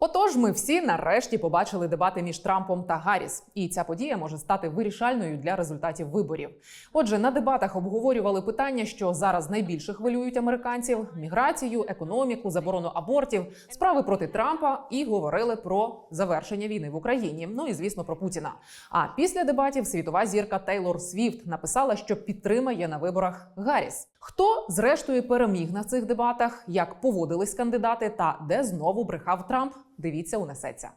Отож, ми всі нарешті побачили дебати між Трампом та Гарріс, і ця подія може стати вирішальною для результатів виборів. Отже, на дебатах обговорювали питання, що зараз найбільше хвилюють американців: міграцію, економіку, заборону абортів, справи проти Трампа і говорили про завершення війни в Україні. Ну і звісно про Путіна. А після дебатів світова зірка Тейлор Свіфт написала, що підтримає на виборах Гарріс. Хто зрештою переміг на цих дебатах, як поводились кандидати, та де знову брехав Трамп? Дивіться, унесеться.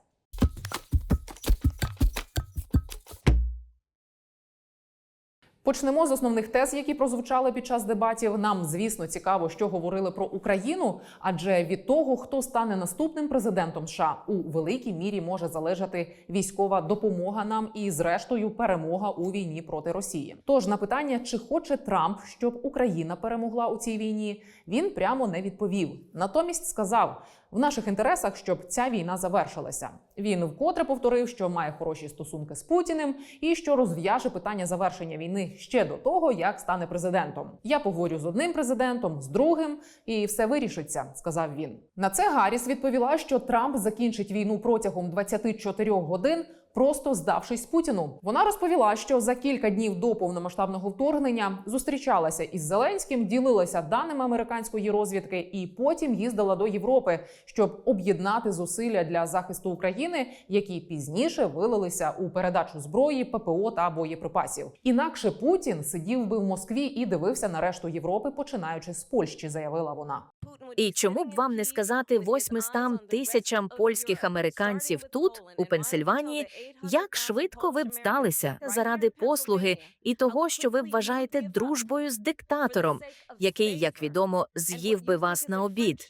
Почнемо з основних тез, які прозвучали під час дебатів. Нам, звісно, цікаво, що говорили про Україну, адже від того, хто стане наступним президентом США, у великій мірі може залежати військова допомога нам і, зрештою, перемога у війні проти Росії. Тож на питання, чи хоче Трамп, щоб Україна перемогла у цій війні, він прямо не відповів. Натомість сказав: в наших інтересах, щоб ця війна завершилася. Він вкотре повторив, що має хороші стосунки з Путіним і що розв'яже питання завершення війни ще до того, як стане президентом. Я поговорю з одним президентом, з другим, і все вирішиться, сказав він. На це Гарріс відповіла, що Трамп закінчить війну протягом 24 годин. Просто здавшись Путіну, вона розповіла, що за кілька днів до повномасштабного вторгнення зустрічалася із Зеленським, ділилася даними американської розвідки, і потім їздила до Європи, щоб об'єднати зусилля для захисту України, які пізніше вилилися у передачу зброї, ППО та боєприпасів. Інакше Путін сидів би в Москві і дивився на решту Європи, починаючи з Польщі, заявила вона. І чому б вам не сказати 800 тисячам польських американців тут, у Пенсильванії, як швидко ви б здалися заради послуги і того, що ви вважаєте дружбою з диктатором, який, як відомо, з'їв би вас на обід?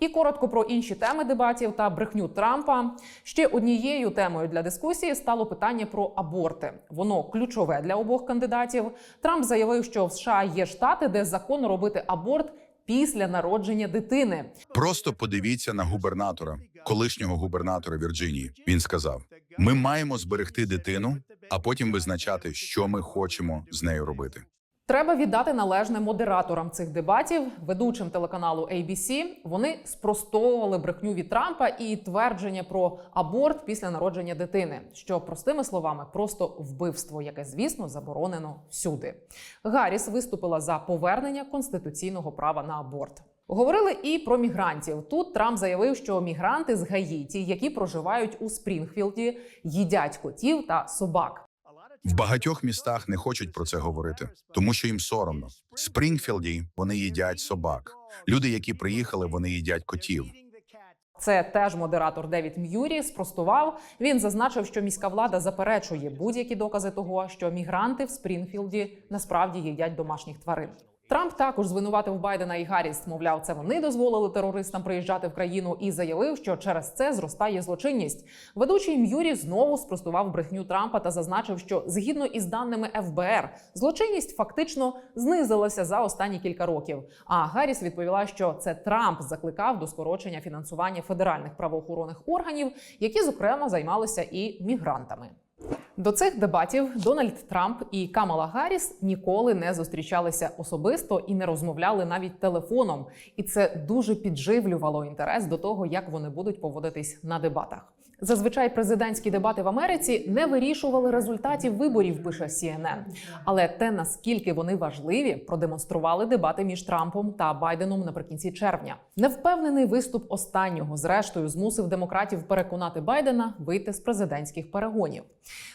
І коротко про інші теми дебатів та брехню Трампа. Ще однією темою для дискусії стало питання про аборти. Воно ключове для обох кандидатів. Трамп заявив, що в США є штати, де законно робити аборт після народження дитини. Просто подивіться на губернатора, колишнього губернатора Вірджинії. Він сказав: ми маємо зберегти дитину, а потім визначати, що ми хочемо з нею робити. Треба віддати належне модераторам цих дебатів, ведучим телеканалу ABC. Вони спростовували брехню від Трампа і твердження про аборт після народження дитини, що простими словами просто вбивство, яке звісно заборонено всюди. Гарріс виступила за повернення конституційного права на аборт. Говорили і про мігрантів. Тут Трамп заявив, що мігранти з Гаїті, які проживають у Спрінгфілді, їдять котів та собак. В багатьох містах не хочуть про це говорити, тому що їм соромно. В Спрінгфілді вони їдять собак. Люди, які приїхали, вони їдять котів. Це теж модератор Девід М'юрі спростував. Він зазначив, що міська влада заперечує будь-які докази того, що мігранти в Спрінгфілді насправді їдять домашніх тварин. Трамп також звинуватив Байдена і Гарріс. Мовляв, це вони дозволили терористам приїжджати в країну і заявив, що через це зростає злочинність. Ведучий М'юрі знову спростував брехню Трампа та зазначив, що згідно із даними ФБР, злочинність фактично знизилася за останні кілька років. А Гарріс відповіла, що це Трамп закликав до скорочення фінансування федеральних правоохоронних органів, які зокрема займалися і мігрантами. До цих дебатів Дональд Трамп і Камала Гарріс ніколи не зустрічалися особисто і не розмовляли навіть телефоном. І це дуже підживлювало інтерес до того, як вони будуть поводитись на дебатах. Зазвичай президентські дебати в Америці не вирішували результатів виборів, пише CNN. Але те, наскільки вони важливі, продемонстрували дебати між Трампом та Байденом наприкінці червня. Невпевнений виступ останнього, зрештою, змусив демократів переконати Байдена вийти з президентських перегонів.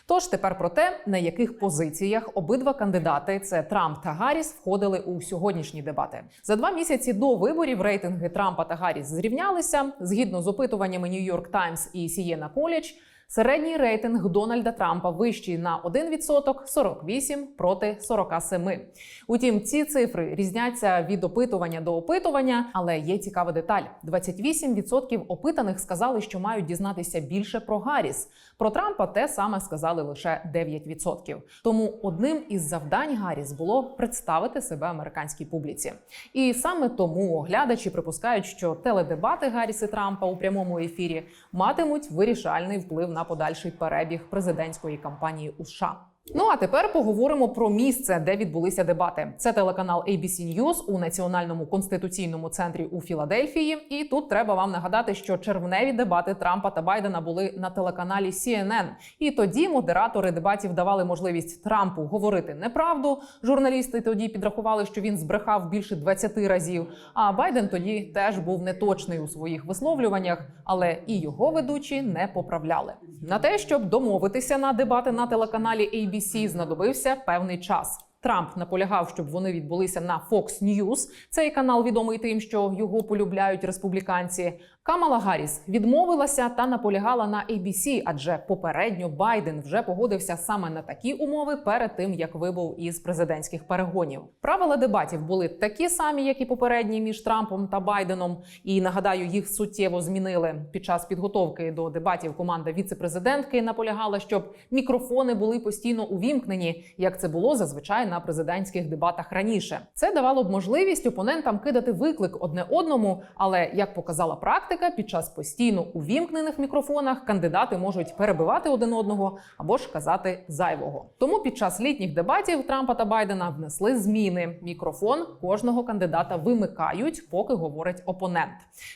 Тож тепер про те, на яких позиціях обидва кандидати це Трамп та Гарріс, входили у сьогоднішні дебати. За два місяці до виборів рейтинги Трампа та Гарріс зрівнялися згідно з опитуваннями New York Times і Siena College, Середній рейтинг Дональда Трампа вищий на 1% – 48 проти 47. Утім, ці цифри різняться від опитування до опитування, але є цікава деталь: 28% опитаних сказали, що мають дізнатися більше про Гарріс. Про Трампа те саме сказали лише 9%. Тому одним із завдань Гарріс було представити себе американській публіці. І саме тому оглядачі припускають, що теледебати Гарріс і Трампа у прямому ефірі матимуть вирішальний вплив на подальший перебіг президентської кампанії у США. Ну а тепер поговоримо про місце, де відбулися дебати. Це телеканал ABC News у Національному конституційному центрі у Філадельфії. І тут треба вам нагадати, що червневі дебати Трампа та Байдена були на телеканалі CNN. І тоді модератори дебатів давали можливість Трампу говорити неправду. Журналісти тоді підрахували, що він збрехав більше 20 разів. А Байден тоді теж був неточний у своїх висловлюваннях, але і його ведучі не поправляли. На те, щоб домовитися на дебати на телеканалі ABC, знадобився певний час. Трамп наполягав, щоб вони відбулися на Fox News. Цей канал відомий тим, що його полюбляють республіканці. Камала Гарріс відмовилася та наполягала на ABC, адже попередньо Байден вже погодився саме на такі умови перед тим, як вибув із президентських перегонів. Правила дебатів були такі самі, як і попередні між Трампом та Байденом. І нагадаю, їх суттєво змінили під час підготовки до дебатів. Команда віце-президентки наполягала, щоб мікрофони були постійно увімкнені, як це було зазвичай на президентських дебатах раніше. Це давало б можливість опонентам кидати виклик одне одному, але як показала практика, під час постійно увімкнених мікрофонах кандидати можуть перебивати один одного або ж казати зайвого. Тому під час літніх дебатів Трампа та Байдена внесли зміни. Мікрофон кожного кандидата вимикають, поки говорить опонент.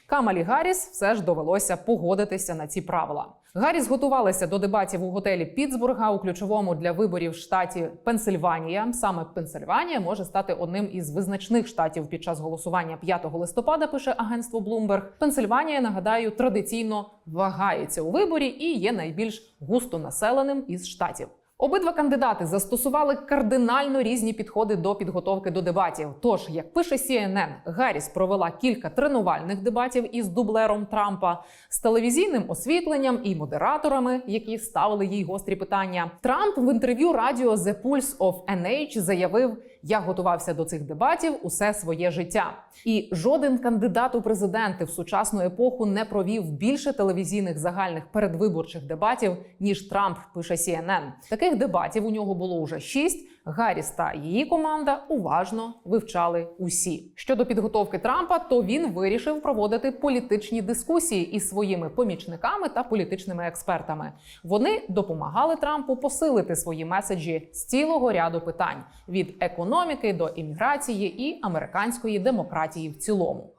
Камалі Гарріс все ж довелося погодитися на ці правила. Гарріс готувалася до дебатів у готелі Пітсбурга у ключовому для виборів штаті Пенсильванія. Саме Пенсильванія може стати одним із визначних штатів під час голосування 5 листопада. Пише агентство Bloomberg. Пенсильванія, нагадаю, традиційно вагається у виборі і є найбільш густонаселеним із штатів. Обидва кандидати застосували кардинально різні підходи до підготовки до дебатів. Тож, як пише CNN, Гарріс провела кілька тренувальних дебатів із дублером Трампа з телевізійним освітленням і модераторами, які ставили їй гострі питання. Трамп в інтерв'ю радіо The Pulse of NH заявив: Я готувався до цих дебатів усе своє життя. І жоден кандидат у президенти в сучасну епоху не провів більше телевізійних загальних передвиборчих дебатів ніж Трамп. Пише CNN. Таких дебатів у нього було уже шість. Гарріс та її команда уважно вивчали усі. Щодо підготовки Трампа, то він вирішив проводити політичні дискусії із своїми помічниками та політичними експертами. Вони допомагали Трампу посилити свої меседжі з цілого ряду питань від економіки до імміграції і американської демократії в цілому.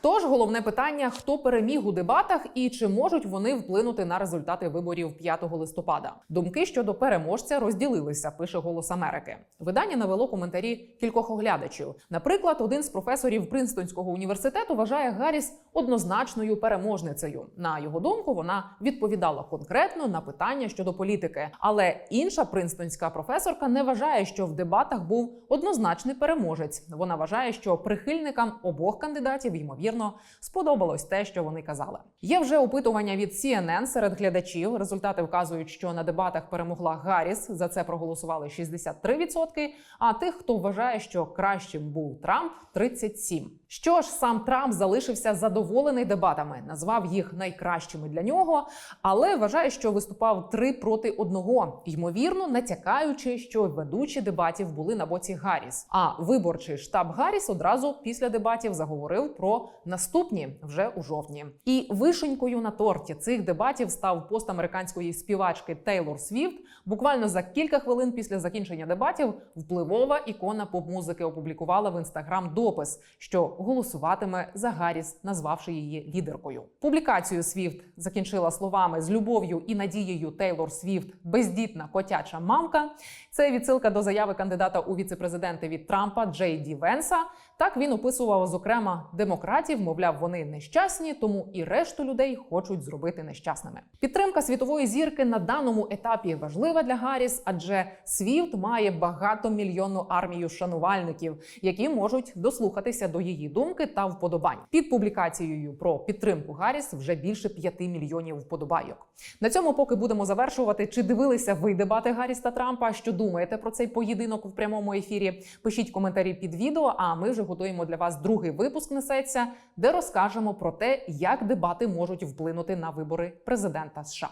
Тож головне питання: хто переміг у дебатах і чи можуть вони вплинути на результати виборів 5 листопада? Думки щодо переможця розділилися. Пише Голос Америки. Видання навело коментарі кількох оглядачів. Наприклад, один з професорів Принстонського університету вважає Гарріс однозначною переможницею. На його думку, вона відповідала конкретно на питання щодо політики. Але інша принстонська професорка не вважає, що в дебатах був однозначний переможець. Вона вважає, що прихильникам обох кандидатів ймовірно сподобалось те, що вони казали. Є вже опитування від CNN серед глядачів. Результати вказують, що на дебатах перемогла Гарріс. За це проголосували 63%, А тих, хто вважає, що кращим був Трамп, 37%. Що ж, сам Трамп залишився задоволений дебатами, назвав їх найкращими для нього, але вважає, що виступав три проти одного, ймовірно, натякаючи, що ведучі дебатів були на боці Гарріс. А виборчий штаб Гарріс одразу після дебатів заговорив про наступні вже у жовтні. І вишенькою на торті цих дебатів став пост американської співачки Тейлор Свіфт. Буквально за кілька хвилин після закінчення дебатів впливова ікона поп-музики опублікувала в інстаграм допис, що голосуватиме за Гарріс, назвавши її лідеркою. Публікацію Свіфт закінчила словами з любов'ю і надією Тейлор Свіфт бездітна котяча мамка. Це відсилка до заяви кандидата у віцепрезиденти від Трампа Джей Ді Венса. Так він описував зокрема демократів, мовляв, вони нещасні, тому і решту людей хочуть зробити нещасними. Підтримка світової зірки на даному етапі важлива для Гарріс, адже Свіфт має багатомільйонну армію шанувальників, які можуть дослухатися до її думки та вподобань. Під публікацією про підтримку Гарріс вже більше 5 мільйонів вподобайок. На цьому поки будемо завершувати. Чи дивилися ви дебати Гарріс та Трампа? Що думаєте про цей поєдинок в прямому ефірі? Пишіть коментарі під відео. А ми вже готуємо для вас другий випуск несеться, де розкажемо про те, як дебати можуть вплинути на вибори президента США.